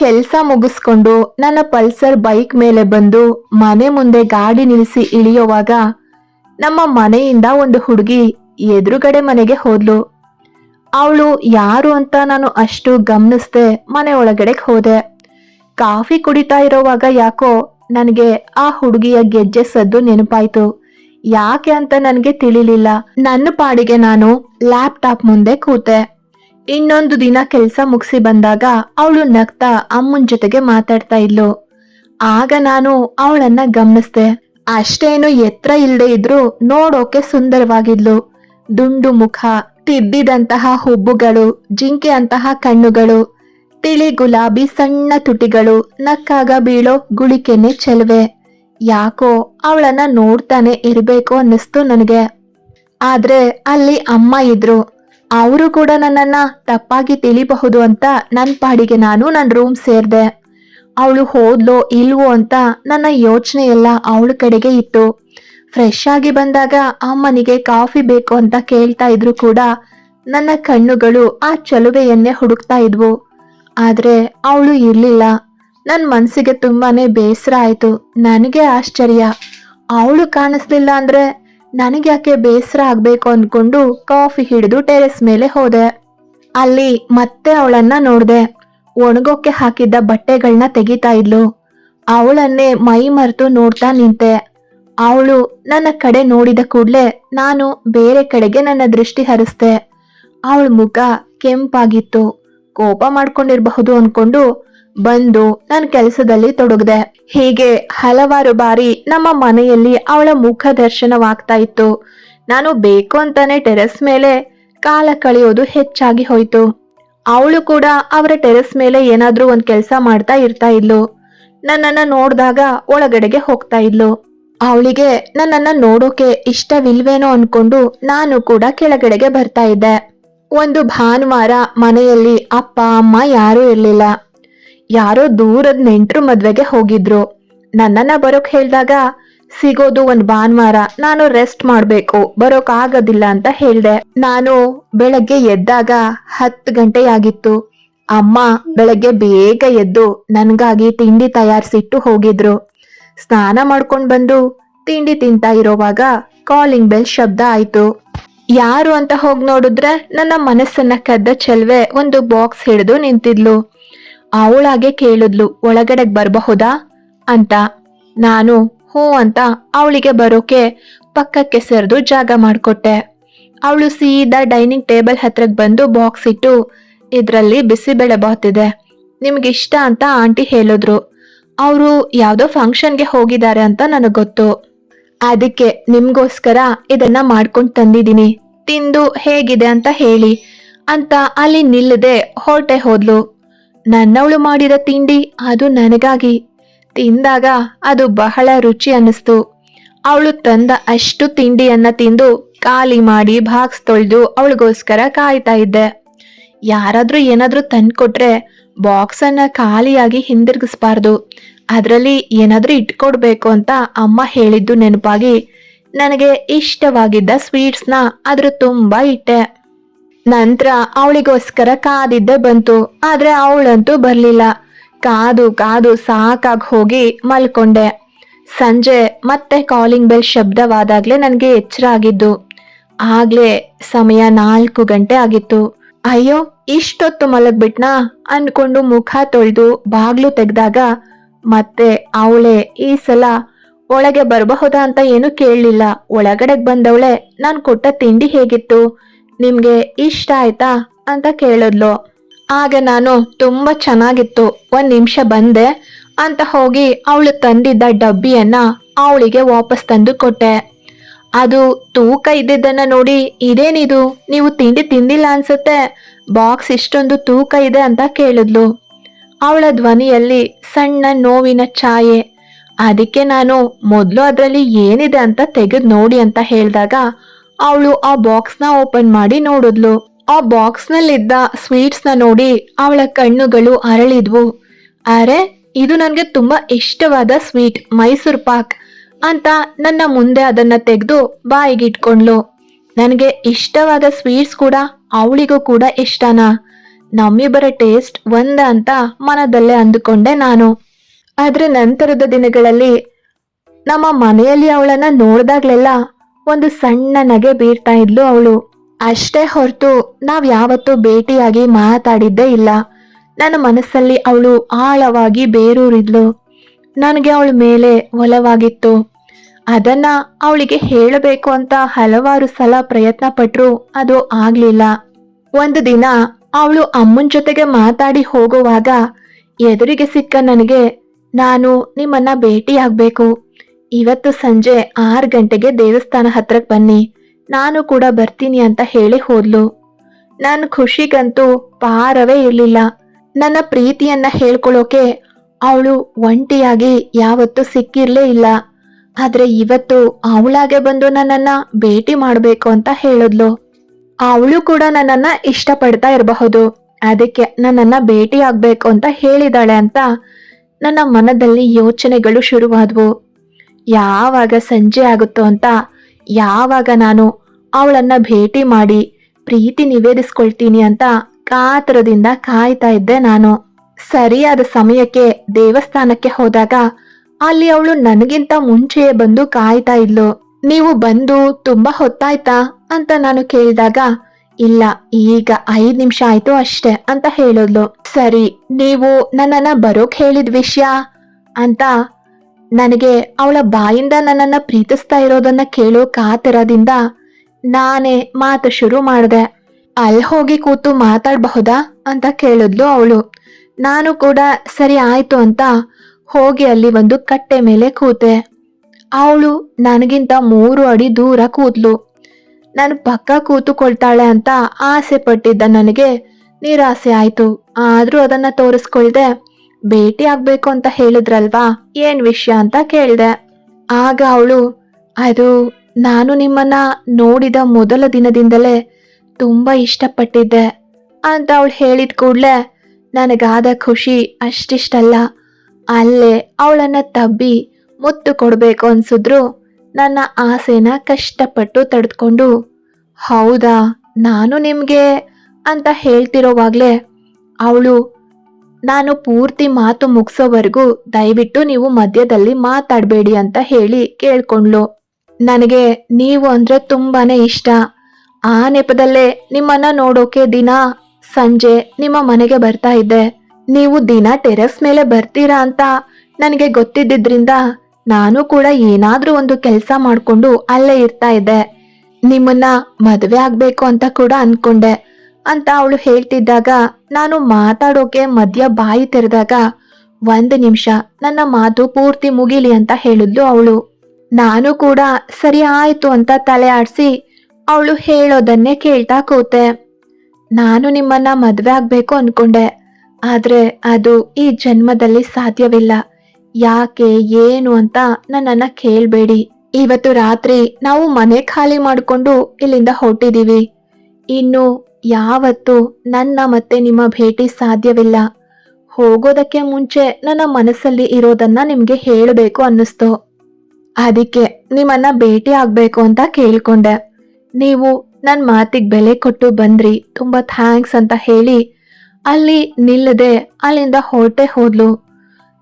ಕೆಲ್ಸ ಮುಗಿಸ್ಕೊಂಡು ನನ್ನ ಪಲ್ಸರ್ ಬೈಕ್ ಮೇಲೆ ಬಂದು ಮನೆ ಮುಂದೆ ಗಾಡಿ ನಿಲ್ಲಿಸಿ ಇಳಿಯುವಾಗ ನಮ್ಮ ಮನೆಯಿಂದ ಒಂದು ಹುಡುಗಿ ಎದುರುಗಡೆ ಮನೆಗೆ ಹೋದ್ಲು. ಅವಳು ಯಾರು ಅಂತ ನಾನು ಅಷ್ಟು ಗಮನಿಸ್ದೆ ಮನೆ ಒಳಗಡೆ ಹೋದೆ. ಕಾಫಿ ಕುಡಿತಾ ಇರೋವಾಗ ಯಾಕೋ ನನಗೆ ಆ ಹುಡುಗಿಯ ಗೆಜ್ಜೆ ಸದ್ದು ನೆನಪಾಯ್ತು. ಯಾಕೆ ಅಂತ ನನಗೆ ತಿಳಿಲಿಲ್ಲ. ನನ್ನ ಪಾಡಿಗೆ ನಾನು ಲ್ಯಾಪ್ಟಾಪ್ ಮುಂದೆ ಕೂತೆ. ಇನ್ನೊಂದು ದಿನ ಕೆಲಸ ಮುಗಿಸಿ ಬಂದಾಗ ಅವಳು ನಗ್ತಾ ಅಮ್ಮನ ಜೊತೆಗೆ ಮಾತಾಡ್ತಾ ಇದ್ಲು. ಆಗ ನಾನು ಅವಳನ್ನ ಗಮನಿಸ್ದೆ. ಅಷ್ಟೇನು ಎತ್ತರ ಇಲ್ಲದೆ ಇದ್ರೂ ನೋಡೋಕೆ ಸುಂದರವಾಗಿದ್ಲು. ದುಂಡು ಮುಖ, ತಿದ್ದಿದಂತಹ ಹುಬ್ಬುಗಳು ಜಿಂಕೆ ಅಂತಹ ಕಣ್ಣುಗಳು, ತಿಳಿ ಗುಲಾಬಿ ಸಣ್ಣ ತುಟಿಗಳು, ನಕ್ಕಾಗ ಬೀಳೋ ಗುಳಿಕೆನೆ ಚೆಲುವೆ. ಯಾಕೋ ಅವಳನ್ನ ನೋಡ್ತಾನೆ ಇರಬೇಕು ಅನ್ನಿಸ್ತು ನನಗೆ. ಆದ್ರೆ ಅಲ್ಲಿ ಅಮ್ಮ ಇದ್ರು. ಅವರು ಕೂಡ ನನ್ನನ್ನ ತಪ್ಪಾಗಿ ತಿಳಿಬಹುದು ಅಂತ ನನ್ನ ಪಾಡಿಗೆ ನಾನು ನನ್ನ ರೂಮ್ ಸೇರ್ದೆ. ಅವಳು ಹೋದ್ಲೋ ಇಲ್ವೋ ಅಂತ ನನ್ನ ಯೋಚನೆ ಎಲ್ಲ ಅವಳ ಕಡೆಗೆ ಇತ್ತು. ಫ್ರೆಶ್ ಆಗಿ ಬಂದಾಗ ಅಮ್ಮನಿಗೆ ಕಾಫಿ ಬೇಕು ಅಂತ ಕೇಳ್ತಾ ಇದ್ರು ಕೂಡ ನನ್ನ ಕಣ್ಣುಗಳು ಆ ಚಲುವೆಯನ್ನೇ ಹುಡುಕ್ತಾ ಇದ್ವು. ಆದ್ರೆ ಅವಳು ಇರ್ಲಿಲ್ಲ. ನನ್ನ ಮನಸ್ಸಿಗೆ ತುಂಬಾನೇ ಬೇಸರ ಆಯ್ತು. ನನಗೆ ಆಶ್ಚರ್ಯ. ಅವಳು ಕಾಣಿಸ್ಲಿಲ್ಲ ಅಂದ್ರೆ ನನಗೆ ಯಾಕೆ ಬೇಸರ ಆಗ್ಬೇಕು ಅಂದ್ಕೊಂಡು ಕಾಫಿ ಹಿಡಿದು ಟೆರೆಸ್ ಮೇಲೆ ಹೋದೆ. ಅಲ್ಲಿ ಮತ್ತೆ ಅವಳನ್ನ ನೋಡ್ದೆ. ಒಣಗೋಕೆ ಹಾಕಿದ್ದ ಬಟ್ಟೆಗಳನ್ನ ತೆಗಿತಾ ಇದ್ಲು. ಅವಳನ್ನೇ ಮೈ ಮರೆತು ನೋಡ್ತಾ ನಿಂತೆ. ಅವಳು ನನ್ನ ಕಡೆ ನೋಡಿದ ಕೂಡ್ಲೆ ನಾನು ಬೇರೆ ಕಡೆಗೆ ನನ್ನ ದೃಷ್ಟಿ ಹರಿಸ್ದೆ. ಅವಳ ಮುಖ ಕೆಂಪಾಗಿತ್ತು. ಕೋಪ ಮಾಡ್ಕೊಂಡಿರಬಹುದು ಅನ್ಕೊಂಡು ಬಂದು ನನ್ನ ಕೆಲಸದಲ್ಲಿ ತೊಡಗಿದೆ. ಹೀಗೆ ಹಲವಾರು ಬಾರಿ ನಮ್ಮ ಮನೆಯಲ್ಲಿ ಅವಳ ಮುಖ ದರ್ಶನವಾಗ್ತಾ ಇತ್ತು. ನಾನು ಬೇಕು ಅಂತಾನೆ ಟೆರೆಸ್ ಮೇಲೆ ಕಾಲ ಕಳೆಯೋದು ಹೆಚ್ಚಾಗಿ ಹೋಯ್ತು. ಅವಳು ಕೂಡ ಅವರ ಟೆರೆಸ್ ಮೇಲೆ ಏನಾದ್ರೂ ಒಂದ್ ಕೆಲಸ ಮಾಡ್ತಾ ಇರ್ತಾ ಇದ್ಲು. ನನ್ನನ್ನ ನೋಡಿದಾಗ ಒಳಗಡೆಗೆ ಹೋಗ್ತಾ ಇದ್ಲು. ಅವಳಿಗೆ ನನ್ನನ್ನ ನೋಡೋಕೆ ಇಷ್ಟವಿಲ್ವೇನೋ ಅನ್ಕೊಂಡು ನಾನು ಕೂಡ ಕೆಳಗಡೆಗೆ ಬರ್ತಾ ಇದ್ದೆ. ಒಂದು ಭಾನುವಾರ ಮನೆಯಲ್ಲಿ ಅಪ್ಪ, ಅಮ್ಮ ಯಾರೂ ಇರ್ಲಿಲ್ಲ. ಯಾರೋ ದೂರದ ನೆಂಟರು ಮದ್ವೆಗೆ ಹೋಗಿದ್ರು. ನನ್ನನ್ನ ಬರೋಕ್ ಹೇಳಿದಾಗ, ಸಿಗೋದು ಒಂದ್ ಭಾನುವಾರ, ನಾನು ರೆಸ್ಟ್ ಮಾಡ್ಬೇಕು, ಬರೋಕ್ ಆಗೋದಿಲ್ಲ ಅಂತ ಹೇಳ್ದೆ. ನಾನು ಬೆಳಗ್ಗೆ ಎದ್ದಾಗ ಹತ್ತು ಗಂಟೆಯಾಗಿತ್ತು ಅಮ್ಮ ಬೆಳಗ್ಗೆ ಬೇಗ ಎದ್ದು ನನ್ಗಾಗಿ ತಿಂಡಿ ತಯಾರಿಸಿಟ್ಟು ಹೋಗಿದ್ರು. ಸ್ನಾನ ಮಾಡ್ಕೊಂಡ್ ಬಂದು ತಿಂಡಿ ತಿಂತಾ ಇರೋವಾಗ ಕಾಲಿಂಗ್ ಬೆಲ್ ಶಬ್ದ ಆಯ್ತು. ಯಾರು ಅಂತ ಹೋಗಿ ನೋಡಿದ್ರೆ ನನ್ನ ಮನಸ್ಸನ್ನ ಕದ್ದ ಚೆಲ್ವೆ ಒಂದು ಬಾಕ್ಸ್ ಹಿಡಿದು ನಿಂತಿದ್ಲು. ಅವಳಾಗೆ ಕೇಳಿದ್ಲು ಒಳಗಡೆ ಬರಬಹುದಾ? ಅಂತ. ನಾನು ಹೂ ಅಂತ ಅವಳಿಗೆ ಬರೋಕೆ ಪಕ್ಕಕ್ಕೆ ಸರಿದು ಜಾಗ ಮಾಡಿಕೊಟ್ಟೆ. ಅವಳು ಸೀದಾ ಡೈನಿಂಗ್ ಟೇಬಲ್ ಹತ್ರಕ್ಕೆ ಬಂದು ಬಾಕ್ಸ್ ಇಟ್ಟು, ಇದರಲ್ಲಿ ಬಿಸಿಬೇಳೆ ಬಾತ್ ಇದೆ ನಿಮ್ಗೆ ಇಷ್ಟ ಅಂತ ಆಂಟಿ ಹೇಳಿದ್ರು. ಅವರು ಯಾವುದೋ ಫಂಕ್ಷನ್ಗೆ ಹೋಗಿದ್ದಾರೆ ಅಂತ ನನಗೆ ಗೊತ್ತು. ಅದಕ್ಕೆ ನಿಮಗೋಸ್ಕರ ಇದನ್ನ ಮಾಡ್ಕೊಂಡು ತಂದಿದ್ದೀನಿ. ತಿಂದು ಹೇಗಿದೆ ಅಂತ ಹೇಳಿ ಅಂತ ಅಲ್ಲಿ ನಿಲ್ಲದೆ ಹೊರಟೆ ಹೋದ್ಲು. ನನ್ನವಳು ಮಾಡಿದ ತಿಂಡಿ ಅದು ನನಗಾಗಿ. ತಿಂದಾಗ ಅದು ಬಹಳ ರುಚಿ ಅನ್ನಿಸ್ತು. ಅವಳು ತಂದ ಅಷ್ಟು ತಿಂಡಿಯನ್ನ ತಿಂದು ಖಾಲಿ ಮಾಡಿ ಬಾಕ್ಸ್ ತೊಳೆದು ಅವಳಿಗೋಸ್ಕರ ಕಾಯ್ತಾ ಇದ್ದೆ. ಯಾರಾದ್ರೂ ಏನಾದ್ರೂ ತಂದ್ಕೊಟ್ರೆ ಬಾಕ್ಸ್ ಅನ್ನ ಖಾಲಿಯಾಗಿ ಹಿಂದಿರುಗಿಸ್ಬಾರ್ದು. ಅದರಲ್ಲಿ ಏನಾದ್ರೂ ಇಟ್ಕೊಡ್ಬೇಕು ಅಂತ ಅಮ್ಮ ಹೇಳಿದ್ದು ನೆನಪಾಗಿ ನನಗೆ ಇಷ್ಟವಾಗಿದ್ದ ಸ್ವೀಟ್ಸ್ನ ಅದ್ರ ತುಂಬಾ ಇಟ್ಟೆ. ನಂತರ ಅವಳಿಗೋಸ್ಕರ ಕಾದಿದ್ದೆ ಬಂತು, ಆದ್ರೆ ಅವಳಂತೂ ಬರ್ಲಿಲ್ಲ. ಕಾದು ಕಾದು ಸಾಕಾಗಿ ಹೋಗಿ ಮಲ್ಕೊಂಡೆ. ಸಂಜೆ ಮತ್ತೆ ಕಾಲಿಂಗ್ ಬೆಲ್ ಶಬ್ದವಾದಾಗ್ಲೇ ನನಗೆ ಎಚ್ಚರ ಆಗಿದ್ದು. ಆಗ್ಲೇ ಸಮಯ ನಾಲ್ಕು ಗಂಟೆ ಆಗಿತ್ತು. ಅಯ್ಯೋ, ಇಷ್ಟೊತ್ತು ಮಲಗ್ಬಿಟ್ನಾ? ಅನ್ಕೊಂಡು ಮುಖ ತೊಳೆದು ಬಾಗ್ಲು ತೆಗ್ದಾಗ ಮತ್ತೆ ಅವಳೆ, ಈ ಸಲ ಒಳಗೆ ಬರಬಹುದಾ ಅಂತ ಏನು ಕೇಳಲಿಲ್ಲ. ಒಳಗಡೆಗೆ ಬಂದವಳೆ, ನಾನು ಕೊಟ್ಟ ತಿಂಡಿ ಹೇಗಿತ್ತು? ನಿಮ್ಗೆ ಇಷ್ಟ ಆಯ್ತಾ ಅಂತ ಕೇಳಿದ್ಲು. ಆಗ ನಾನು ತುಂಬಾ ಚೆನ್ನಾಗಿತ್ತು, ಒಂದ್ ನಿಮಿಷ ಬಂದೆ ಅಂತ ಹೋಗಿ ಅವಳು ತಂದಿದ್ದ ಡಬ್ಬಿಯನ್ನ ಅವಳಿಗೆ ವಾಪಸ್ ತಂದು ಕೊಟ್ಟೆ. ಅದು ತೂಕ ಇದ್ದಿದ್ದನ್ನ ನೋಡಿ ಇದೇನಿದು, ನೀವು ತಿಂಡಿ ತಿಂದಿಲ್ಲ ಅನ್ಸುತ್ತೆ, ಬಾಕ್ಸ್ ಇಷ್ಟೊಂದು ತೂಕ ಇದೆ ಅಂತ ಕೇಳಿದ್ಲು. ಅವಳ ಧ್ವನಿಯಲ್ಲಿ ಸಣ್ಣ ನೋವಿನ ಛಾಯೆ. ಅದಕ್ಕೆ ನಾನು ಮೊದಲು ಅದರಲ್ಲಿ ಏನಿದೆ ಅಂತ ತೆಗೆದು ನೋಡಿ ಅಂತ ಹೇಳಿದಾಗ ಅವಳು ಆ ಬಾಕ್ಸ್ನ ಓಪನ್ ಮಾಡಿ ನೋಡಿದ್ಲು. ಆ ಬಾಕ್ಸ್ನಲ್ಲಿದ್ದ ನ ನೋಡಿ ಅವಳ ಕಣ್ಣುಗಳು ಅರಳಿದ್ವು. ಅರೆ, ಇದು ನನಗೆ ತುಂಬಾ ಇಷ್ಟವಾದ ಸ್ವೀಟ್, ಮೈಸೂರ್ ಪಾಕ್ ಅಂತ ನನ್ನ ಮುಂದೆ ಅದನ್ನ ತೆಗೆದು ಬಾಯಿಗೆ ಇಟ್ಕೊಂಡ್ಳು ನನಗೆ ಇಷ್ಟವಾದ ಸ್ವೀಟ್ಸ್ ಕೂಡ ಅವಳಿಗೂ ಕೂಡ ಇಷ್ಟನಾ? ನಮ್ಮಿಬ್ಬರ ಟೇಸ್ಟ್ ಒಂದ ಅಂತ ಮನದಲ್ಲೇ ಅಂದುಕೊಂಡೆ ನಾನು. ಆದ್ರೆ ನಂತರದ ದಿನಗಳಲ್ಲಿ ನಮ್ಮ ಮನೆಯಲ್ಲಿ ಅವಳನ್ನ ನೋಡ್ದಾಗ್ಲೆಲ್ಲ ಒಂದು ಸಣ್ಣ ನಗೆ ಬೀರ್ತಾ ಇದ್ಲು ಅವಳು. ಅಷ್ಟೇ ಹೊರತು ನಾವ್ ಯಾವತ್ತೂ ಭೇಟಿಯಾಗಿ ಮಾತಾಡಿದ್ದೇ ಇಲ್ಲ. ನನ್ನ ಮನಸ್ಸಲ್ಲಿ ಅವಳು ಆಳವಾಗಿ ಬೇರೂರಿದ್ಲು. ನನಗೆ ಅವಳ ಮೇಲೆ ಒಲವಾಗಿತ್ತು. ಅದನ್ನ ಅವಳಿಗೆ ಹೇಳಬೇಕು ಅಂತ ಹಲವಾರು ಸಲ ಪ್ರಯತ್ನ ಪಟ್ರು ಅದು ಆಗ್ಲಿಲ್ಲ. ಒಂದು ದಿನ ಅವಳು ಅಮ್ಮನ ಜೊತೆಗೆ ಮಾತಾಡಿ ಹೋಗುವಾಗ ಎದುರಿಗೆ ಸಿಕ್ಕ ನನಗೆ, ನಾನು ನಿಮ್ಮನ್ನ ಭೇಟಿಯಾಗ್ಬೇಕು. ಇವತ್ತು ಸಂಜೆ ಆರು ಗಂಟೆಗೆ ದೇವಸ್ಥಾನ ಹತ್ರಕ್ಕೆ ಬನ್ನಿ. ನಾನು ಕೂಡ ಬರ್ತೀನಿ ಅಂತ ಹೇಳಿ ಹೋದ್ಲು. ನನ್ನ ಖುಷಿಗಂತೂ ಪಾರವೇ ಇರಲಿಲ್ಲ. ನನ್ನ ಪ್ರೀತಿಯನ್ನ ಹೇಳ್ಕೊಳ್ಳೋಕೆ ಅವಳು ಒಂಟಿಯಾಗಿ ಯಾವತ್ತೂ ಸಿಕ್ಕಿರ್ಲೇ ಇಲ್ಲ. ಆದ್ರೆ ಇವತ್ತು ಅವಳಾಗೆ ಬಂದು ನನ್ನನ್ನ ಭೇಟಿ ಮಾಡಬೇಕು ಅಂತ ಹೇಳಿದ್ಲು. ಅವಳು ಕೂಡ ನನ್ನನ್ನ ಇಷ್ಟಪಡ್ತಾ ಇರಬಹುದು. ಅದಕ್ಕೆ ನನ್ನನ್ನ ಭೇಟಿ ಆಗ್ಬೇಕು ಅಂತ ಹೇಳಿದಾಳೆ ಅಂತ ನನ್ನ ಮನದಲ್ಲಿ ಯೋಚನೆಗಳು ಶುರುವಾದ್ವು. ಯಾವಾಗ ಸಂಜೆ ಆಗುತ್ತೋ ಅಂತ ಯಾವಾಗ ನಾನು ಅವಳನ್ನ ಭೇಟಿ ಮಾಡಿ ಪ್ರೀತಿ ನಿವೇದಿಸ್ಕೊಳ್ತೀನಿ ಅಂತ ಕಾತರದಿಂದ ಕಾಯ್ತಾ ಇದ್ದೆ ನಾನು. ಸರಿಯಾದ ಸಮಯಕ್ಕೆ ದೇವಸ್ಥಾನಕ್ಕೆ ಹೋದಾಗ ಅಲ್ಲಿ ಅವಳು ನನಗಿಂತ ಮುಂಚೆಯೇ ಬಂದು ಕಾಯ್ತಾ ಇದ್ಲು. ನೀವು ಬಂದು ತುಂಬಾ ಹೊತ್ತಾಯ್ತಾ ಅಂತ ನಾನು ಕೇಳಿದಾಗ, ಇಲ್ಲ, ಈಗ ಐದ್ ನಿಮಿಷ ಆಯ್ತು ಅಷ್ಟೇ ಅಂತ ಹೇಳಿದ್ಲು. ಸರಿ, ನೀವು ನನ್ನನ್ನ ಬರೋಕ್ ಹೇಳಿದ ವಿಷಯ? ಅಂತ ನನಗೆ ಅವಳ ಬಾಯಿಂದ ನನ್ನನ್ನ ಪ್ರೀತಿಸ್ತಾ ಇರೋದನ್ನ ಕೇಳೋ ಕಾತರದಿಂದ ನಾನೇ ಮಾತು ಶುರು ಮಾಡಿದೆ. ಅಲ್ಲಿ ಹೋಗಿ ಕೂತು ಮಾತಾಡಬಹುದಾ ಅಂತ ಕೇಳಿದ್ಲು ಅವಳು. ನಾನು ಕೂಡ ಸರಿ ಆಯ್ತು ಅಂತ ಹೋಗಿ ಅಲ್ಲಿ ಒಂದು ಕಟ್ಟೆ ಮೇಲೆ ಕೂತೆ. ಅವಳು ನನಗಿಂತ ಮೂರು ಅಡಿ ದೂರ ಕೂತ್ಲು ನಾನು ಪಕ್ಕ ಕೂತುಕೊಳ್ತಾಳೆ ಅಂತ ಆಸೆ ಪಟ್ಟಿದ್ದ ನನಗೆ ನಿರಾಸೆ ಆಯಿತು. ಆದರೂ ಅದನ್ನ ತೋರಿಸ್ಕೊಳ್ದೆ ಭೇಟಿ ಆಗ್ಬೇಕು ಅಂತ ಹೇಳಿದ್ರಲ್ವಾ? ಏನ್ ವಿಷಯ ಅಂತ ಕೇಳ್ದೆ. ಆಗ ಅವಳು, ಅದು ನಾನು ನಿಮ್ಮನ್ನ ನೋಡಿದ ಮೊದಲ ದಿನದಿಂದಲೇ ತುಂಬಾ ಇಷ್ಟಪಟ್ಟಿದ್ದೆ ಅಂತ ಅವಳು ಹೇಳಿದ ಕೂಡ್ಲೆ ನನಗಾದ ಖುಷಿ ಅಷ್ಟಿಷ್ಟಲ್ಲ. ಅಲ್ಲೇ ಅವಳನ್ನ ತಬ್ಬಿ ಮುತ್ತು ಕೊಡ್ಬೇಕು ಅನ್ಸಿದ್ರು ನನ್ನ ಆಸೆನ ಕಷ್ಟಪಟ್ಟು ತಡೆದುಕೊಂಡು ಹೌದಾ, ನಾನು ನಿಮ್ಗೆ? ಅಂತ ಹೇಳ್ತಿರೋವಾಗಲೇ ಅವಳು ನಾನು ಪೂರ್ತಿ ಮಾತು ಮುಗಿಸೋವರೆಗೂ ದಯವಿಟ್ಟು ನೀವು ಮಧ್ಯದಲ್ಲಿ ಮಾತಾಡಬೇಡಿ ಅಂತ ಹೇಳಿ ಕೇಳ್ಕೊಂಡ್ಲು. ನನಗೆ ನೀವು ಅಂದ್ರೆ ತುಂಬಾನೇ ಇಷ್ಟ. ಆ ನೆಪದಲ್ಲೇ ನಿಮ್ಮನ್ನ ನೋಡೋಕೆ ದಿನ ಸಂಜೆ ನಿಮ್ಮ ಮನೆಗೆ ಬರ್ತಾ ಇದ್ದೆ. ನೀವು ದಿನ ಟೆರೆಸ್ ಮೇಲೆ ಬರ್ತೀರಾ ಅಂತ ನನಗೆ ಗೊತ್ತಿದ್ದಿದ್ರಿಂದ ನಾನು ಕೂಡ ಏನಾದ್ರೂ ಒಂದು ಕೆಲಸ ಮಾಡ್ಕೊಂಡು ಅಲ್ಲೇ ಇರ್ತಾ ಇದ್ದೆ. ನಿಮ್ಮನ್ನ ಮದುವೆ ಆಗಬೇಕು ಅಂತ ಕೂಡ ಅನ್ಕೊಂಡೆ. ಅಂತ ಅವಳು ಹೇಳ್ತಿದ್ದಾಗ ನಾನು ಮಾತಾಡೋಕೆ ಮಧ್ಯ ಬಾಯಿ ತೆರೆದಾಗ, ಒಂದು ನಿಮಿಷ, ನನ್ನ ಮಾತು ಪೂರ್ತಿ ಮುಗಿಲಿ ಅಂತ ಹೇಳಿದ್ಲು ಅವಳು. ನಾನು ಕೂಡ ಸರಿ ಆಯ್ತು ಅಂತ ತಲೆ ಆಡಿಸಿ ಅವಳು ಹೇಳೋದನ್ನೇ ಕೇಳ್ತಾ ಕೂತೆ. ನಾನು ನಿಮ್ಮನ್ನ ಮದುವೆ ಆಗ್ಬೇಕು ಅನ್ಕೊಂಡೆ, ಆದ್ರೆ ಅದು ಈ ಜನ್ಮದಲ್ಲಿ ಸಾಧ್ಯವಿಲ್ಲ. ಯಾಕೆ, ಏನು ಅಂತ ನನ್ನನ್ನ ಕೇಳಬೇಡಿ. ಇವತ್ತು ರಾತ್ರಿ ನಾವು ಮನೆ ಖಾಲಿ ಮಾಡಿಕೊಂಡು ಇಲ್ಲಿಂದ ಹೊರಟಿದೀವಿ. ಇನ್ನು ಯಾವತ್ತು ನನ್ನ ಮತ್ತೆ ನಿಮ್ಮ ಭೇಟಿ ಸಾಧ್ಯವಿಲ್ಲ. ಹೋಗೋದಕ್ಕೆ ಮುಂಚೆ ನನ್ನ ಮನಸ್ಸಲ್ಲಿ ಇರೋದನ್ನ ನಿಮ್ಗೆ ಹೇಳಬೇಕು ಅನ್ನಿಸ್ತು. ಅದಕ್ಕೆ ನಿಮ್ಮನ್ನ ಭೇಟಿ ಆಗ್ಬೇಕು ಅಂತ ಕೇಳ್ಕೊಂಡೆ. ನೀವು ನನ್ನ ಮಾತಿಗೆ ಬೆಲೆ ಕೊಟ್ಟು ಬಂದ್ರಿ, ತುಂಬಾ ಥ್ಯಾಂಕ್ಸ್ ಅಂತ ಹೇಳಿ ಅಲ್ಲಿ ನಿಲ್ಲದೆ ಅಲ್ಲಿಂದ ಹೊರಟೆ ಹೋದ್ಲು.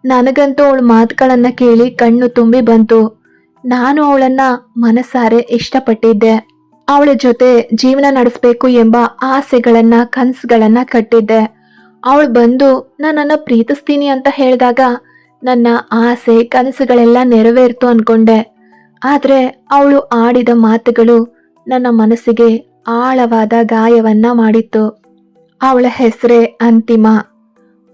ನನಗಂತೂ ಅವಳ ಮಾತುಗಳನ್ನ ಕೇಳಿ ಕಣ್ಣು ತುಂಬಿ ಬಂತು. ನಾನು ಅವಳನ್ನ ಮನಸಾರೆ ಇಷ್ಟಪಟ್ಟಿದ್ದೆ. ಅವಳ ಜೊತೆ ಜೀವನ ನಡೆಸಬೇಕು ಎಂಬ ಆಸೆಗಳನ್ನ, ಕನಸುಗಳನ್ನ ಕಟ್ಟಿದ್ದೆ. ಅವಳು ಬಂದು, ನನ್ನನ್ನು ಪ್ರೀತಿಸ್ತೀನಿ ಅಂತ ಹೇಳಿದಾಗ ನನ್ನ ಆಸೆ, ಕನಸುಗಳೆಲ್ಲ ನೆರವೇರ್ತು ಅನ್ಕೊಂಡೆ. ಆದರೆ ಅವಳು ಆಡಿದ ಮಾತುಗಳು ನನ್ನ ಮನಸ್ಸಿಗೆ ಆಳವಾದ ಗಾಯವನ್ನ ಮಾಡಿತ್ತು. ಅವಳ ಹೆಸರೇ ಅಂತಿಮ.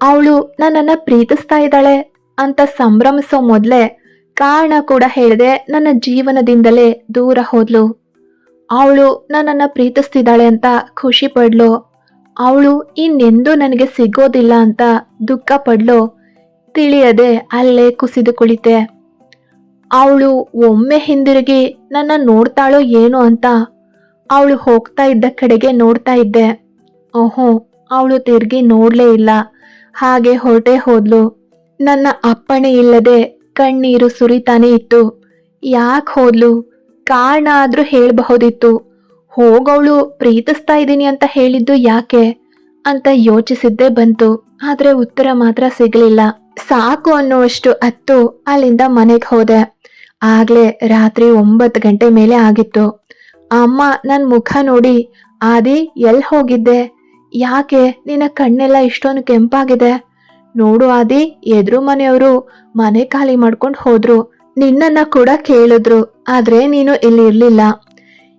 ಅವಳು ನನ್ನನ್ನ ಪ್ರೀತಿಸ್ತಾ ಇದ್ದಾಳೆ ಅಂತ ಸಂಭ್ರಮಿಸೋ ಮೊದಲೇ ಕಾರಣ ಕೂಡ ಹೇಳದೆ ನನ್ನ ಜೀವನದಿಂದಲೇ ದೂರ ಹೋದ್ಲು. ಅವಳು ನನ್ನನ್ನ ಪ್ರೀತಿಸ್ತಿದ್ದಾಳೆ ಅಂತ ಖುಷಿ ಪಡ್ಲು. ಅವಳು ಇನ್ನೆಂದೂ ನನಗೆ ಸಿಗೋದಿಲ್ಲ ಅಂತ ದುಃಖ ಪಡ್ಲು. ತಿಳಿಯದೆ ಅಲ್ಲೇ ಕುಸಿದು ಕುಳಿತೆ. ಅವಳು ಒಮ್ಮೆ ಹಿಂದಿರುಗಿ ನನ್ನ ನೋಡ್ತಾಳೋ ಏನೋ ಅಂತ ಅವಳು ಹೋಗ್ತಾ ಇದ್ದ ಕಡೆಗೆ ನೋಡ್ತಾ ಇದ್ದೆ. ಓಹೋ, ಅವಳು ತಿರುಗಿ ನೋಡಲೇ ಇಲ್ಲ. ಹಾಗೆ ಹೊರಟೆ ಹೋದ್ಲು. ನನ್ನ ಅಪ್ಪಣೆ ಇಲ್ಲದೆ ಕಣ್ಣೀರು ಸುರಿತಾನೆ ಇತ್ತು. ಯಾಕೆ ಹೋದ್ಲು? ಕಾರಣ ಆದ್ರೂ ಹೇಳಬಹುದಿತ್ತು. ಹೋಗವಳು ಪ್ರೀತಿಸ್ತಾ ಇದ್ದೀನಿ ಅಂತ ಹೇಳಿದ್ದು ಯಾಕೆ? ಅಂತ ಯೋಚಿಸಿದ್ದೇ ಬಂತು. ಆದ್ರೆ ಉತ್ತರ ಮಾತ್ರ ಸಿಗಲಿಲ್ಲ. ಸಾಕು ಅನ್ನುವಷ್ಟು ಹತ್ತು ಅಲ್ಲಿಂದ ಮನೆಗೆ ಹೋದೆ. ಆಗ್ಲೇ ರಾತ್ರಿ ಒಂಬತ್ತು ಗಂಟೆ ಮೇಲೆ ಆಗಿತ್ತು. ಅಮ್ಮ ನನ್ನ ಮುಖ ನೋಡಿ, ಆದಿ ಎಲ್ಲಿ ಹೋಗಿದ್ದೆ? ಯಾಕೆ? ನಿನ್ನ ಕಣ್ಣೆಲ್ಲ ಇಷ್ಟೊಂದು ಕೆಂಪಾಗಿದೆ. ನೋಡು ಆದಿ, ಎದುರು ಮನೆಯವರು ಮನೆ ಖಾಲಿ ಮಾಡ್ಕೊಂಡು ಹೋದ್ರು. ನಿನ್ನನ್ನ ಕೂಡ ಕೇಳಿದ್ರು, ಆದ್ರೆ ನೀನು ಇಲ್ಲಿ ಇರ್ಲಿಲ್ಲ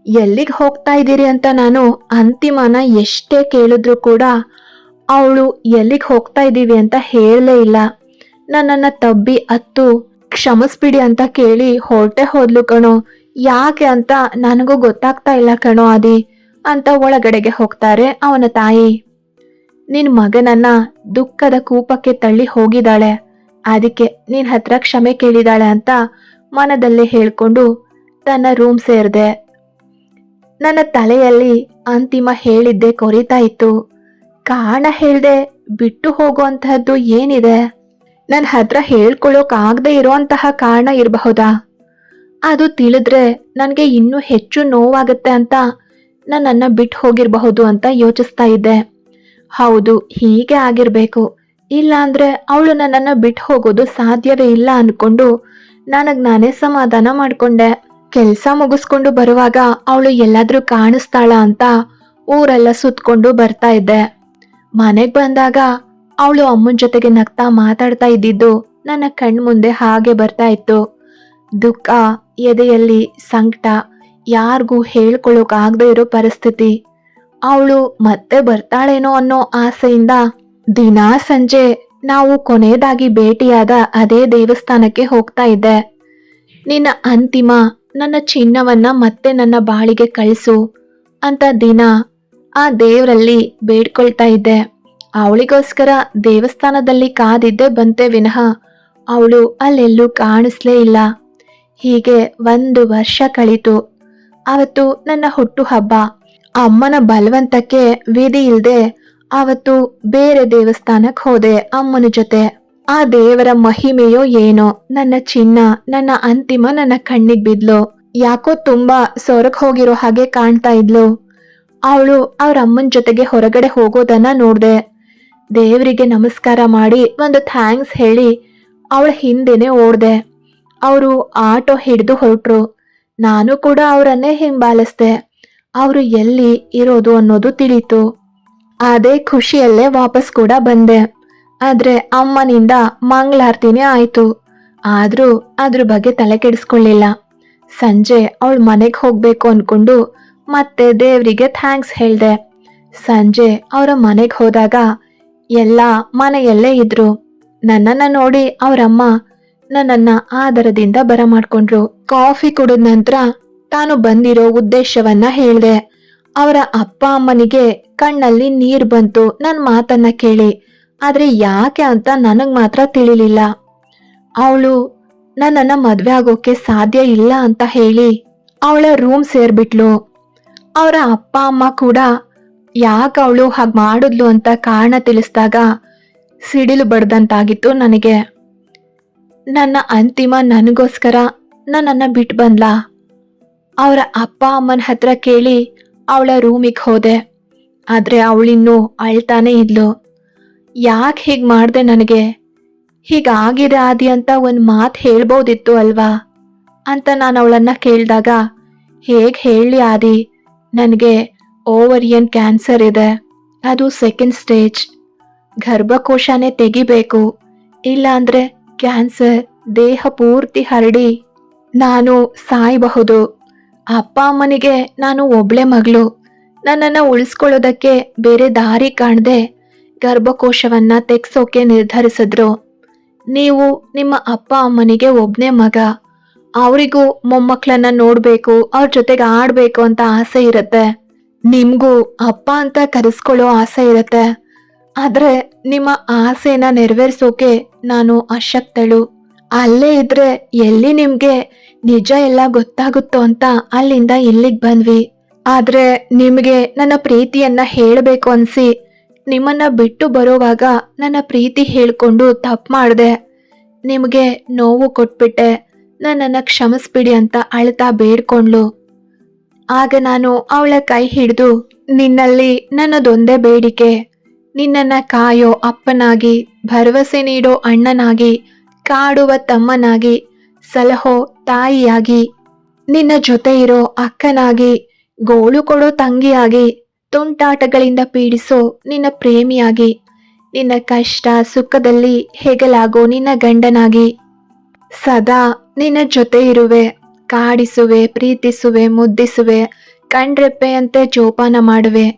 ಎಲ್ಲಿಗೆ ಹೋಗ್ತಾ ಇದ್ದೀರಿ ಅಂತ ನಾನು ಅಂತಿಮನ ಎಷ್ಟೇ ಕೇಳಿದ್ರು ಕೂಡ ಅವಳು ಎಲ್ಲಿಗೆ ಹೋಗ್ತಾ ಇದ್ದೀವಿ ಅಂತ ಹೇಳಲೇ ಇಲ್ಲ. ನನ್ನನ್ನ ತಬ್ಬಿ, ಅತ್ತು, ಕ್ಷಮಿಸ್ಬಿಡಿ ಅಂತ ಕೇಳಿ ಹೊರಟೆ ಹೋದ್ಲು ಕಣೋ. ಯಾಕೆ ಅಂತ ನನಗೂ ಗೊತ್ತಾಗ್ತಾ ಇಲ್ಲ ಕಣೋ ಆದಿ ಅಂತ ಒಳಗಡೆಗೆ ಹೋಗ್ತಾರೆ ಅವನ ತಾಯಿ. ನಿನ್ ಮಗನನ್ನ ದುಃಖದ ಕೂಪಕ್ಕೆ ತಳ್ಳಿ ಹೋಗಿದ್ದಾಳೆ. ಅದಕ್ಕೆ ನಿನ್ ಹತ್ರ ಕ್ಷಮೆ ಕೇಳಿದಾಳೆ ಅಂತ ಮನದಲ್ಲೇ ಹೇಳ್ಕೊಂಡು ತನ್ನ ರೂಮ್ ಸೇರ್ದೆ. ನನ್ನ ತಲೆಯಲ್ಲಿ ಅಂತಿಮ ಹೇಳಿದ್ದೆ ಕೊರಿತಾ ಇತ್ತು. ಕಾರಣ ಹೇಳ್ದೆ ಬಿಟ್ಟು ಹೋಗುವಂತಹದ್ದು ಏನಿದೆ? ನನ್ನ ಹತ್ರ ಹೇಳ್ಕೊಳ್ಳೋಕ್ ಆಗದೆ ಇರೋಂತಹ ಕಾರಣ ಇರಬಹುದಾ? ಅದು ತಿಳಿದ್ರೆ ನನಗೆ ಇನ್ನೂ ಹೆಚ್ಚು ನೋವಾಗುತ್ತೆ ಅಂತ ನನ್ನನ್ನು ಬಿಟ್ಟು ಹೋಗಿರಬಹುದು ಅಂತ ಯೋಚಿಸ್ತಾ ಇದ್ದೆ. ಹೌದು, ಹೀಗೆ ಆಗಿರ್ಬೇಕು. ಇಲ್ಲ ಅಂದ್ರೆ ಅವಳು ನನ್ನನ್ನು ಬಿಟ್ಟು ಹೋಗೋದು ಸಾಧ್ಯವೇ ಇಲ್ಲ ಅನ್ಕೊಂಡು ನನಗೆ ನಾನೇ ಸಮಾಧಾನ ಮಾಡ್ಕೊಂಡೆ. ಕೆಲಸ ಮುಗಿಸ್ಕೊಂಡು ಬರುವಾಗ ಅವಳು ಎಲ್ಲಾದ್ರೂ ಕಾಣಿಸ್ತಾಳ ಅಂತ ಊರೆಲ್ಲ ಸುತ್ತಕೊಂಡು ಬರ್ತಾ ಇದ್ದೆ. ಮನೆಗೆ ಬಂದಾಗ ಅವಳು ಅಮ್ಮನ ಜೊತೆಗೆ ನಗ್ತಾ ಮಾತಾಡ್ತಾ ಇದ್ದಿದ್ದು ನನ್ನ ಕಣ್ ಮುಂದೆ ಹಾಗೆ ಬರ್ತಾ ಇತ್ತು. ದುಃಖ, ಎದೆಯಲ್ಲಿ ಸಂಕಟ, ಯಾರಿಗೂ ಹೇಳ್ಕೊಳ್ಳೋಕ್ ಆಗದೆ ಇರೋ ಪರಿಸ್ಥಿತಿ. ಅವಳು ಮತ್ತೆ ಬರ್ತಾಳೇನೋ ಅನ್ನೋ ಆಸೆಯಿಂದ ದಿನಾ ಸಂಜೆ ನಾವು ಕೊನೆಯದಾಗಿ ಭೇಟಿಯಾದ ಅದೇ ದೇವಸ್ಥಾನಕ್ಕೆ ಹೋಗ್ತಾ ಇದ್ದೆ. ನಿನ್ನ ಅಂತಿಮ, ನನ್ನ ಚಿನ್ನವನ್ನ ಮತ್ತೆ ನನ್ನ ಬಾಳಿಗೆ ಕಳಿಸು ಅಂತ ದಿನ ಆ ದೇವರಲ್ಲಿ ಬೇಡ್ಕೊಳ್ತಾ ಇದ್ದೆ. ಅವಳಿಗೋಸ್ಕರ ದೇವಸ್ಥಾನದಲ್ಲಿ ಕಾದಿದ್ದೆ ಬಂತೆ ವಿನಃ ಅವಳು ಅಲ್ಲೆಲ್ಲೂ ಕಾಣಿಸ್ಲೇ ಇಲ್ಲ. ಹೀಗೆ ಒಂದು ವರ್ಷ ಕಳೀತು. ಅವತ್ತು ನನ್ನ ಹುಟ್ಟುಹಬ್ಬ. ಅಮ್ಮನ ಬಲವಂತಕ್ಕೆ ವಿಧಿ ಇಲ್ದೆ ಅವತ್ತು ಬೇರೆ ದೇವಸ್ಥಾನಕ್ಕೆ ಹೋದೆ. ಅಮ್ಮನ ಜೊತೆ. ಆ ದೇವರ ಮಹಿಮೆಯೋ ಏನೋ? ನನ್ನ ಚಿನ್ನ, ನನ್ನ ಅಂತಿಮ ನನ್ನ ಕಣ್ಣಿಗೆ ಬಿದ್ಲು. ಯಾಕೋ ತುಂಬಾ ಸೊರಗ್ ಹೋಗಿರೋ ಹಾಗೆ ಕಾಣ್ತಾ ಇದ್ಲು. ಅವಳು ಅವ್ರ ಅಮ್ಮನ ಜೊತೆಗೆ ಹೊರಗಡೆ ಹೋಗೋದನ್ನ ನೋಡ್ದೆ. ದೇವರಿಗೆ ನಮಸ್ಕಾರ ಮಾಡಿ ಒಂದು ಥ್ಯಾಂಕ್ಸ್ ಹೇಳಿ ಅವಳ ಹಿಂದೆನೆ ಓಡ್ದೆ. ಅವರು ಆಟೋ ಹಿಡಿದು ಹೊರಟ್ರು. ನಾನು ಕೂಡ ಅವರನ್ನೇ ಹಿಂಬಾಲಿಸ್ದೆ. ಅವರು ಎಲ್ಲಿ ಇರೋದು ಅನ್ನೋದು ತಿಳಿತು. ಅದೇ ಖುಷಿಯಲ್ಲೇ ವಾಪಸ್ ಕೂಡ ಬಂದೆ. ಆದ್ರೆ ಅಮ್ಮನಿಂದ ಮಂಗಳಾರ್ತಿನೇ ಆಯ್ತು. ಆದ್ರೂ ಅದ್ರ ಬಗ್ಗೆ ತಲೆ ಕೆಡಿಸ್ಕೊಳ್ಳಿಲ್ಲ. ಸಂಜೆ ಅವಳ ಮನೆಗೆ ಹೋಗ್ಬೇಕು ಅನ್ಕೊಂಡು ಮತ್ತೆ ದೇವರಿಗೆ ಥ್ಯಾಂಕ್ಸ್ ಹೇಳ್ದೆ. ಸಂಜೆ ಅವರ ಮನೆಗೆ ಹೋದಾಗ ಎಲ್ಲ ಮನೆಯಲ್ಲೇ ಇದ್ರು. ನನ್ನನ್ನ ನೋಡಿ ಅವರಮ್ಮ ನನ್ನನ್ನು ಆದರದಿಂದ ಬರಮಾಡ್ಕೊಂಡ್ರು. ಕಾಫಿ ಕುಡಿದ ನಂತರ ತಾನು ಬಂದಿರೋ ಉದ್ದೇಶವನ್ನ ಹೇಳ್ದೆ. ಅವರ ಅಪ್ಪ ಅಮ್ಮನಿಗೆ ಕಣ್ಣಲ್ಲಿ ನೀರ್ ಬಂತು. ನನ್ ಮಾತನ್ನ ಕೇಳಿ. ಆದ್ರೆ ಯಾಕೆ ಅಂತ ನನಗ್ ಮಾತ್ರ ತಿಳಿಲಿಲ್ಲ. ಅವಳು, ನನ್ನನ್ನ ಮದ್ವೆ ಆಗೋಕೆ ಸಾಧ್ಯ ಇಲ್ಲ ಅಂತ ಹೇಳಿ ಅವಳ ರೂಮ್ ಸೇರ್ಬಿಟ್ಲು. ಅವರ ಅಪ್ಪ ಅಮ್ಮ ಕೂಡ ಯಾಕೆ ಅವಳು ಹಾಗೆ ಮಾಡಿದ್ಲು ಅಂತ ಕಾರಣ ತಿಳಿಸಿದಾಗ ಸಿಡಿಲು ಬಡ್ದಂತಾಗಿತ್ತು ನನಗೆ. ನನ್ನ ಅಂತಿಮ ನನಗೋಸ್ಕರ ನನ್ನನ್ನ ಬಿಟ್ಟು ಬಂದ್ಲಾ? ಅವರ ಅಪ್ಪ ಅಮ್ಮನ ಹತ್ರ ಕೇಳಿ ಅವಳ ರೂಮಿಗೆ ಹೋದೆ. ಆದ್ರೆ ಅವಳಿನ್ನೂ ಅಳ್ತಾನೆ ಇದ್ಲು. ಯಾಕೆ ಹೀಗೆ ಮಾಡ್ದೆ ನನಗೆ? ಹೀಗಾಗಿದೆ ಆದಿ ಅಂತ ಒಂದು ಮಾತು ಹೇಳ್ಬೋದಿತ್ತು ಅಲ್ವಾ? ಅಂತ ನಾನು ಅವಳನ್ನ ಕೇಳಿದಾಗ, ಹೇಗೆ ಹೇಳಿ ಆದಿ, ನನಗೆ ಓವರಿಯನ್ ಕ್ಯಾನ್ಸರ್ ಇದೆ. ಅದು ಸೆಕೆಂಡ್ ಸ್ಟೇಜ್ ಗರ್ಭಕೋಶನೇ ತೆಗಿಬೇಕು. ಇಲ್ಲಾಂದರೆ ಕ್ಯಾನ್ಸರ್, ದೇಹ ಪೂರ್ತಿ ಹರಡಿ. ನಾನು ಸಾಯಬಹುದು. ಅಪ್ಪ ಅಮ್ಮನಿಗೆ ನಾನು ಒಬ್ಳೆ ಮಗಳು. ನನ್ನನ್ನು ಉಳಿಸ್ಕೊಳ್ಳೋದಕ್ಕೆ ಬೇರೆ ದಾರಿ ಕಾಣದೆ. ಗರ್ಭಕೋಶವನ್ನ ತೆಗ್ಸೋಕೆ ನಿರ್ಧರಿಸಿದ್ರು. ನೀವು ನಿಮ್ಮ ಅಪ್ಪ ಅಮ್ಮನಿಗೆ ಒಬ್ನೇ ಮಗ. ಅವರಿಗೂ ಮೊಮ್ಮಕ್ಕಳನ್ನ ನೋಡ್ಬೇಕು, ಅವ್ರ ಜೊತೆಗೆ ಆಡ್ಬೇಕು ಅಂತ ಆಸೆ ಇರತ್ತೆ. ನಿಮಗೂ ಅಪ್ಪ ಅಂತ ಕರೆಸ್ಕೊಳ್ಳೋ ಆಸೆ ಇರತ್ತೆ. ಆದ್ರೆ ನಿಮ್ಮ ಆಸೆನ ನೆರವೇರಿಸೋಕೆ ನಾನು ಅಶಕ್ತಳು. ಅಲ್ಲೇ ಇದ್ರೆ ಎಲ್ಲಿ ನಿಮ್ಗೆ ನಿಜ ಎಲ್ಲ ಗೊತ್ತಾಗುತ್ತೋ ಅಂತ ಅಲ್ಲಿಂದ ಇಲ್ಲಿಗೆ ಬಂದ್ವಿ. ಆದ್ರೆ ನಿಮಗೆ ನನ್ನ ಪ್ರೀತಿಯನ್ನ ಹೇಳಬೇಕು ಅನ್ಸಿ, ನಿಮ್ಮನ್ನ ಬಿಟ್ಟು ಬರೋವಾಗ ನನ್ನ ಪ್ರೀತಿ ಹೇಳ್ಕೊಂಡು ತಪ್ಪು ಮಾಡಿದೆ. ನಿಮಗೆ ನೋವು ಕೊಟ್ಬಿಟ್ಟೆ. ನನ್ನನ್ನ ಕ್ಷಮಿಸ್ಬಿಡಿ ಅಂತ ಅಳ್ತಾ ಬೇಡ್ಕೊಂಡ್ಲು. ಆಗ ನಾನು ಅವಳ ಕೈ ಹಿಡಿದು, ನಿನ್ನಲ್ಲಿ ನನ್ನದೊಂದೇ ಬೇಡಿಕೆ. ನಿನ್ನನ್ನ ಕಾಯೋ ಅಪ್ಪನಾಗಿ, ಭರವಸೆ ನೀಡೋ ಅಣ್ಣನಾಗಿ, ಕಾಡುವ ತಮ್ಮನಾಗಿ, ಸಲಹೋ ತಾಯಿಯಾಗಿ, ನಿನ್ನ ಜೊತೆ ಇರೋ ಅಕ್ಕನಾಗಿ, ಗೋಳು ಕೊಡೋ ತಂಗಿಯಾಗಿ, ತುಂಟಾಟಗಳಿಂದ ಪೀಡಿಸೋ ನಿನ್ನ ಪ್ರೇಮಿಯಾಗಿ, ನಿನ್ನ ಕಷ್ಟ ಸುಖದಲ್ಲಿ ಹೆಗಲಾಗೋ ನಿನ್ನ ಗಂಡನಾಗಿ, ಸದಾ ನಿನ್ನ ಜೊತೆ ಇರುವೆ, ಕಾಡಿಸುವೆ, ಪ್ರೀತಿಸುವೆ, ಮುದ್ದಿಸುವೆ, ಕಣ್ರೆಪ್ಪೆಯಂತೆ ಜೋಪಾನ ಮಾಡುವೆ.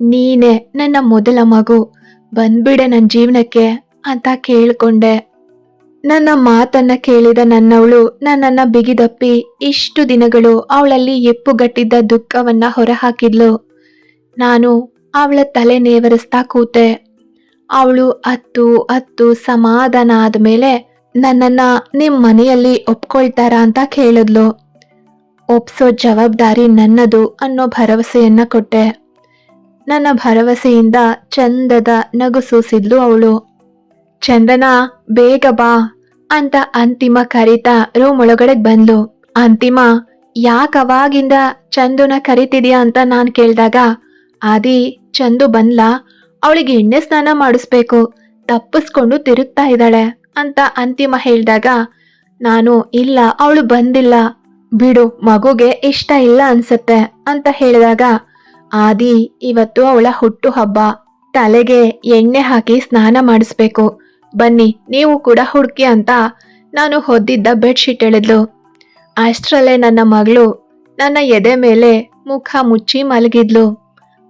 ನೀನೆ ನನ್ನ ಮೊದಲ ಮಗು, ಬಂದ್ಬಿಡೆ ನನ್ನ ಜೀವನಕ್ಕೆ ಅಂತ ಕೇಳ್ಕೊಂಡೆ. ನನ್ನ ಮಾತನ್ನ ಕೇಳಿದ ನನ್ನವಳು ನನ್ನನ್ನ ಬಿಗಿದಪ್ಪಿ ಇಷ್ಟು ದಿನಗಳು ಅವಳಲ್ಲಿ ಎಪ್ಪುಗಟ್ಟಿದ್ದ ದುಃಖವನ್ನ ಹೊರಹಾಕಿದ್ಲು. ನಾನು ಅವಳ ತಲೆ ನೇವರಿಸ್ತಾ ಕೂತೆ. ಅವಳು ಅತ್ತು ಅತ್ತು ಸಮಾಧಾನ ಆದ್ಮೇಲೆ ನನ್ನನ್ನ ನಿಮ್ಮ ಮನೆಯಲ್ಲಿ ಒಪ್ಕೊಳ್ತಾರ ಅಂತ ಕೇಳಿದ್ಲು. ಒಪ್ಸೋ ಜವಾಬ್ದಾರಿ ನನ್ನದು ಅನ್ನೋ ಭರವಸೆಯನ್ನ ಕೊಟ್ಟೆ. ನನ್ನ ಭರವಸೆಯಿಂದ ಚಂದದ ನಗು ಸೂಸಿದ್ಲು ಅವಳು. ಚಂದನ, ಬೇಗ ಬಾ. ಅಂತ ಅಂತಿಮ ಕರೀತಾ ರೂಮ್ ಒಳಗಡೆ ಬಂದ್ಲು. ಅಂತಿಮ ಯಾಕವಾಗಿಂದ ಚಂದುನ ಕರಿತಿದ್ಯಾ ಅಂತ ನಾನ್ ಕೇಳ್ದಾಗ, ಆದಿ, ಚಂದು ಬಂದ್ಲ, ಅವಳಿಗೆ ಎಣ್ಣೆ ಸ್ನಾನ ಮಾಡಿಸ್ಬೇಕು, ತಪ್ಪಿಸ್ಕೊಂಡು ತಿರುಗ್ತಾ ಇದ್ದಾಳೆ ಅಂತ ಅಂತಿಮ ಹೇಳ್ದಾಗ, ನಾನು ಇಲ್ಲ, ಅವಳು ಬಂದಿಲ್ಲ. ಬಿಡು, ಮಗುಗೆ ಇಷ್ಟ ಇಲ್ಲ ಅನ್ಸತ್ತೆ ಅಂತ ಹೇಳಿದಾಗ, ಆದಿ, ಇವತ್ತು ಅವಳ ಹುಟ್ಟು ಹಬ್ಬ ತಲೆಗೆ ಎಣ್ಣೆ ಹಾಕಿ ಸ್ನಾನ ಮಾಡಿಸ್ಬೇಕು. ಬನ್ನಿ, ನೀವು ಕೂಡ ಹುಡುಕಿ ಅಂತ ನಾನು ಹೊದ್ದಿದ್ದ ಬೆಡ್ಶೀಟ್ ಎಳೆದ್ಲು ಅಷ್ಟರಲ್ಲೇ ನನ್ನ ಮಗಳು, ನನ್ನ ಎದೆ ಮೇಲೆ ಮುಖ ಮುಚ್ಚಿ ಮಲಗಿದ್ಲು.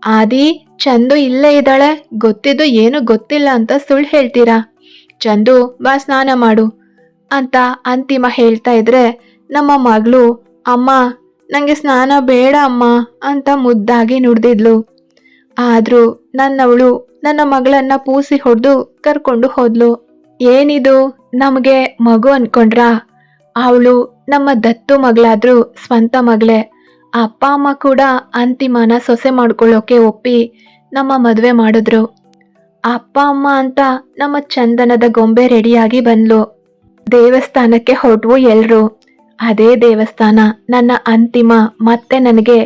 ಆದಿ, ಚಂದು ಇಲ್ಲೇ ಇದ್ದಾಳೆ, ಗೊತ್ತಿದ್ದು ಏನು ಗೊತ್ತಿಲ್ಲ ಅಂತ ಸುಳ್ಳು ಹೇಳ್ತೀರಾ? ಚಂದು, ಬಾ ಸ್ನಾನ ಮಾಡು, ಅಂತ ಅಂತಿಮ ಹೇಳ್ತಾ ಇದ್ರೆ ನಮ್ಮ ಮಗಳು, ಅಮ್ಮ ನನಗೆ ಸ್ನಾನ ಬೇಡ ಅಮ್ಮ, ಅಂತ ಮುದ್ದಾಗಿ ನುಡಿದಿದ್ಲು. ಆದರೂ ನನ್ನವಳು ನನ್ನ ಮಗಳನ್ನ ಪೂಸಿ ಹೊಡೆದು ಕರ್ಕೊಂಡು ಹೋದ್ಲು. ಏನಿದು? ನಮಗೆ ಮಗು ಅನ್ಕೊಂಡ್ರಾ? ಅವಳು ನಮ್ಮ ದತ್ತು ಮಗಳಾದ್ರೂ ಸ್ವಂತ ಮಗಳೇ. ಅಪ್ಪ, ಅಮ್ಮ ಕೂಡ ಅಂತಿಮನ ಸೊಸೆ ಮಾಡ್ಕೊಳ್ಳೋಕೆ ಒಪ್ಪಿ ನಮ್ಮ ಮದುವೆ ಮಾಡಿದ್ರು. ಅಪ್ಪ, ಅಮ್ಮ ಅಂತ ನಮ್ಮ ಚಂದನದ ಗೊಂಬೆ ರೆಡಿಯಾಗಿ ಬಂದ್ಲು. ದೇವಸ್ಥಾನಕ್ಕೆ ಹೊರಟ್ವು ಎಲ್ರು. ಅದೇ ದೇವಸ್ಥಾನ, ನನ್ನ ಅಂತಿಮ, ಮತ್ತೆ ನನಗೆ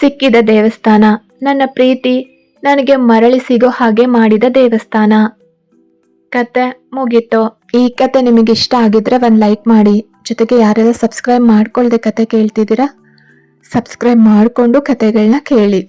ಸಿಕ್ಕಿದ ದೇವಸ್ಥಾನ. ನನ್ನ ಪ್ರೀತಿ ನನಗೆ ಮರಳಿ ಸಿಗೋ ಹಾಗೆ ಮಾಡಿದ ದೇವಸ್ಥಾನ. ಕತೆ ಮುಗೀತು. ಈ ಕತೆ ನಿಮಗೆ ಇಷ್ಟ ಆಗಿದ್ರೆ ಒಂದು ಲೈಕ್ ಮಾಡಿ. ಜೊತೆಗೆ ಯಾರೆಲ್ಲ ಸಬ್ಸ್ಕ್ರೈಬ್ ಮಾಡ್ಕೊಳ್ದೆ ಕತೆ ಕೇಳ್ತಿದ್ದೀರಾ, ಸಬ್ಸ್ಕ್ರೈಬ್ ಮಾಡಿಕೊಂಡು ಕತೆಗಳನ್ನ ಕೇಳಿ.